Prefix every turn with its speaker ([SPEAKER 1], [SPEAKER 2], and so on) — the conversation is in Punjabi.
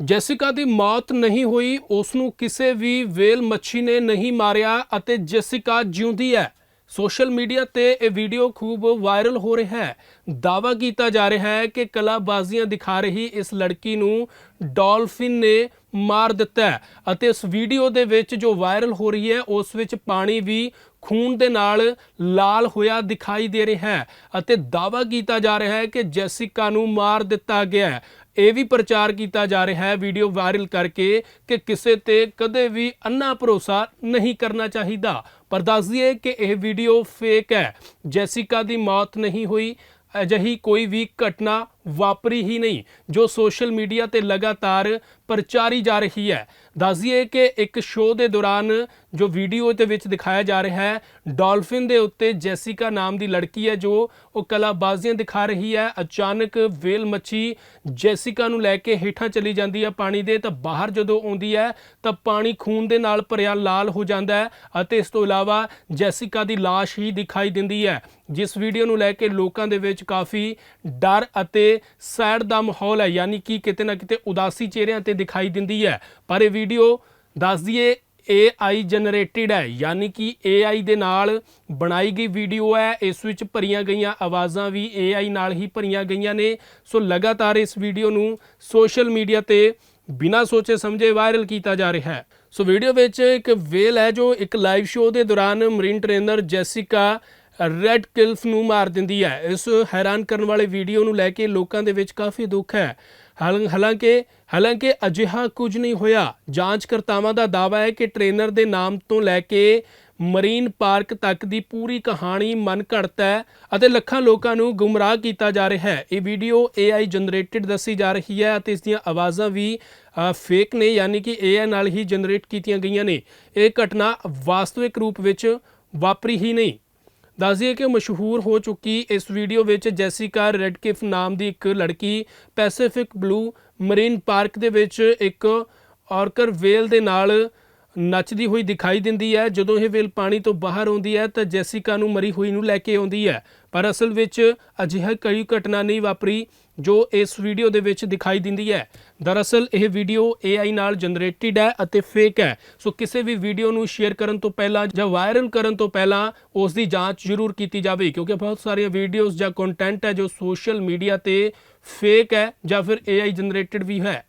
[SPEAKER 1] ਜੈਸਿਕਾ ਦੀ ਮੌਤ ਨਹੀਂ ਹੋਈ ਉਸ ਨੂੰ ਕਿਸੇ ਵੀ ਵੇਲ ਮੱਛੀ ਨੇ ਨਹੀਂ ਮਾਰਿਆ ਅਤੇ ਜੈਸਿਕਾ ਜਿਉਂਦੀ ਹੈ। ਸੋਸ਼ਲ ਮੀਡੀਆ ਤੇ ਇਹ ਵੀਡੀਓ ਖੂਬ ਵਾਇਰਲ ਹੋ ਰਿਹਾ ਹੈ। ਦਾਵਾ ਕੀਤਾ ਜਾ ਰਿਹਾ ਹੈ ਕਿ ਕਲਾਬਾਜ਼ੀਆਂ ਦਿਖਾ ਰਹੀ ਇਸ ਲੜਕੀ ਨੂੰ ਡਾਲਫਿਨ ਨੇ ਮਾਰ ਦਿੱਤਾ ਅਤੇ ਇਸ ਵੀਡੀਓ ਦੇ ਵਿੱਚ ਜੋ ਵਾਇਰਲ ਹੋ ਰਹੀ ਹੈ, ਉਸ ਵਿੱਚ ਪਾਣੀ ਵੀ ਖੂਨ ਦੇ ਨਾਲ ਲਾਲ ਹੋਇਆ ਦਿਖਾਈ ਦੇ ਰਿਹਾ ਹੈ ਅਤੇ ਦਾਵਾ ਕੀਤਾ ਜਾ ਰਿਹਾ ਹੈ ਕਿ ਜੈਸਿਕਾ ਨੂੰ ਮਾਰ ਦਿੱਤਾ ਗਿਆ ਹੈ। ਇਹ ਵੀ ਪ੍ਰਚਾਰ ਕੀਤਾ ਜਾ ਰਿਹਾ ਹੈ, ਵੀਡੀਓ ਵਾਇਰਲ ਕਰਕੇ ਕਿ ਕਿਸੇ ਤੇ ਕਦੇ ਵੀ ਅੰਨਾ ਭਰੋਸਾ ਨਹੀਂ ਕਰਨਾ ਚਾਹੀਦਾ। ਪਰ ਦੱਸ ਦਈਏ ਕਿ ਇਹ ਵੀਡੀਓ ਫੇਕ ਹੈ। ਜੈਸਿਕਾ ਦੀ ਮੌਤ ਨਹੀਂ ਹੋਈ, ਅਜਿਹੀ ਕੋਈ ਵੀ ਘਟਨਾ ਵਾਪਰੀ ਹੀ ਨਹੀਂ, ਜੋ ਸੋਸ਼ਲ ਮੀਡੀਆ ਤੇ ਲਗਾਤਾਰ ਪ੍ਰਚਾਰੀ ਜਾ ਰਹੀ ਹੈ। ਦੱਸ ਕਿ ਇੱਕ ਸ਼ੋਅ ਦੇ ਦੌਰਾਨ ਜੋ ਵੀਡੀਓ ਦੇ ਵਿੱਚ ਦਿਖਾਇਆ ਜਾ ਰਿਹਾ ਹੈ, ਡਾਲਫਿਨ ਦੇ ਉੱਤੇ ਜੈਸਿਕਾ ਨਾਮ ਦੀ ਲੜਕੀ ਹੈ ਜੋ ਉਹ ਕਲਾਬਾਜ਼ੀਆਂ ਦਿਖਾ ਰਹੀ ਹੈ। ਅਚਾਨਕ ਵੇਲ ਮੱਛੀ ਜੈਸਿਕਾ ਨੂੰ ਲੈ ਕੇ ਹੇਠਾਂ ਚਲੀ ਜਾਂਦੀ ਹੈ ਪਾਣੀ ਦੇ, ਤਾਂ ਬਾਹਰ ਜਦੋਂ ਆਉਂਦੀ ਹੈ, ਤਾਂ ਪਾਣੀ ਖੂਨ ਦੇ ਨਾਲ ਭਰਿਆ ਲਾਲ ਹੋ ਜਾਂਦਾ ਹੈ ਅਤੇ ਇਸ ਤੋਂ ਇਲਾਵਾ ਜੈਸਿਕਾ ਦੀ ਲਾਸ਼ ਹੀ ਦਿਖਾਈ ਦਿੰਦੀ ਹੈ, ਜਿਸ ਵੀਡੀਓ ਨੂੰ ਲੈ ਕੇ ਲੋਕਾਂ ਦੇ ਵਿੱਚ ਕਾਫੀ ਡਰ ਅਤੇ ਸੈਡ ਦਾ ਮਾਹੌਲ ਹੈ, ਯਾਨੀ ਕਿ ਕਿਤੇ ਨਾ ਕਿਤੇ ਉਦਾਸੀ ਚਿਹਰਿਆਂ ਤੇ ਦਿਖਾਈ ਦਿੰਦੀ ਹੈ। ਪਰ ਇਹ ਵੀਡੀਓ ਦੱਸ ਦਈਏ AI ਜਨਰੇਟਿਡ ਹੈ, ਯਾਨੀ ਕਿ AI ਦੇ ਨਾਲ ਬਣਾਈ ਗਈ ਵੀਡੀਓ ਹੈ। ਇਸ ਵਿੱਚ ਭਰੀਆਂ ਗਈਆਂ ਆਵਾਜ਼ਾਂ ਵੀ AI ਨਾਲ ਹੀ ਭਰੀਆਂ ਗਈਆਂ ਨੇ। ਸੋ ਲਗਾਤਾਰ ਇਸ ਵੀਡੀਓ ਨੂੰ ਸੋਸ਼ਲ ਮੀਡੀਆ ਤੇ ਬਿਨਾਂ ਸੋਚੇ ਸਮਝੇ ਵਾਇਰਲ ਕੀਤਾ ਜਾ ਰਿਹਾ ਹੈ। ਸੋ ਵੀਡੀਓ ਵਿੱਚ ਇੱਕ ਵੇਲ ਹੈ, ਜੋ ਇੱਕ ਲਾਈਵ ਸ਼ੋਅ ਦੇ ਦੌਰਾਨ marine trainer Jessica Radcliffe ਨੂੰ ਮਾਰ ਦਿੰਦੀ ਹੈ। ਇਸ ਹੈਰਾਨ ਕਰਨ ਵਾਲੇ ਵੀਡੀਓ ਨੂੰ ਲੈ ਕੇ ਲੋਕਾਂ ਦੇ ਵਿੱਚ ਕਾਫੀ ਦੁੱਖ ਹੈ। ਹਾਲਾਂ- ਹਾਲਾਂਕਿ ਹਾਲਾਂਕਿ ਅਜਿਹਾ ਕੁਝ ਨਹੀਂ ਹੋਇਆ। ਜਾਂਚਕਰਤਾਵਾਂ ਦਾ ਦਾਅਵਾ ਹੈ ਕਿ ਟ੍ਰੇਨਰ ਦੇ ਨਾਮ ਤੋਂ ਲੈ ਕੇ ਮਰੀਨ ਪਾਰਕ ਤੱਕ ਦੀ ਪੂਰੀ ਕਹਾਣੀ ਮਨ ਘੜਤ ਹੈ ਅਤੇ ਲੱਖਾਂ ਲੋਕਾਂ ਨੂੰ ਗੁੰਮਰਾਹ ਕੀਤਾ ਜਾ ਰਿਹਾ ਹੈ। ਇਹ ਵੀਡੀਓ AI ਜਨਰੇਟਡ ਦੱਸੀ ਜਾ ਰਹੀ ਹੈ ਅਤੇ ਇਸ ਦੀਆਂ ਆਵਾਜ਼ਾਂ ਵੀ ਫੇਕ ਨੇ, ਯਾਨੀ ਕਿ AI ਨਾਲ ਹੀ ਜਨਰੇਟ ਕੀਤੀਆਂ ਗਈਆਂ ਨੇ। ਇਹ ਘਟਨਾ ਵਾਸਤਵਿਕ ਰੂਪ ਵਿੱਚ ਵਾਪਰੀ ਹੀ ਨਹੀਂ। ਦੱਸ ਦਈਏ ਕਿ ਮਸ਼ਹੂਰ ਹੋ ਚੁੱਕੀ ਇਸ ਵੀਡੀਓ ਵਿੱਚ ਜੈਸਿਕਾ ਰੈਡਕਿਫ ਨਾਮ ਦੀ ਇੱਕ ਲੜਕੀ ਪੈਸੀਫਿਕ ਬਲੂ ਮਰੀਨ ਪਾਰਕ ਦੇ ਵਿੱਚ ਇੱਕ ਔਰਕਰ ਵੇਲ ਦੇ ਨਾਲ ਨੱਚਦੀ ਹੋਈ ਦਿਖਾਈ ਦਿੰਦੀ ਹੈ। ਜਦੋਂ ਇਹ ਵੇਲ ਪਾਣੀ ਤੋਂ ਬਾਹਰ ਆਉਂਦੀ ਹੈ ਤਾਂ ਜੈਸਿਕਾ ਨੂੰ ਮਰੀ ਹੋਈ ਨੂੰ ਲੈ ਕੇ ਆਉਂਦੀ ਹੈ। ਪਰ ਅਸਲ ਵਿੱਚ ਅਜਿਹਾ ਕਈ ਘਟਨਾ ਨਹੀਂ ਵਾਪਰੀ ਜੋ ਇਸ ਵੀਡੀਓ ਦੇ ਵਿੱਚ ਦਿਖਾਈ ਦਿੰਦੀ ਹੈ। ਦਰਅਸਲ ਇਹ ਵੀਡੀਓ AI ਨਾਲ ਜਨਰੇਟਿਡ ਹੈ ਅਤੇ ਫੇਕ ਹੈ। ਸੋ ਕਿਸੇ ਵੀ ਵੀਡੀਓ ਨੂੰ ਸ਼ੇਅਰ ਕਰਨ ਤੋਂ ਪਹਿਲਾਂ ਜਾਂ ਵਾਇਰਲ ਕਰਨ ਤੋਂ ਪਹਿਲਾਂ ਉਸ ਦੀ ਜਾਂਚ ਜ਼ਰੂਰ ਕੀਤੀ ਜਾਵੇ, ਕਿਉਂਕਿ ਬਹੁਤ ਸਾਰੀਆਂ ਵੀਡੀਓਜ਼ ਜਾਂ ਕੰਟੈਂਟ ਹੈ ਜੋ ਸੋਸ਼ਲ ਮੀਡੀਆ ਤੇ ਫੇਕ ਹੈ ਜਾਂ ਫਿਰ AI ਜਨਰੇਟਿਡ ਵੀ ਹੈ।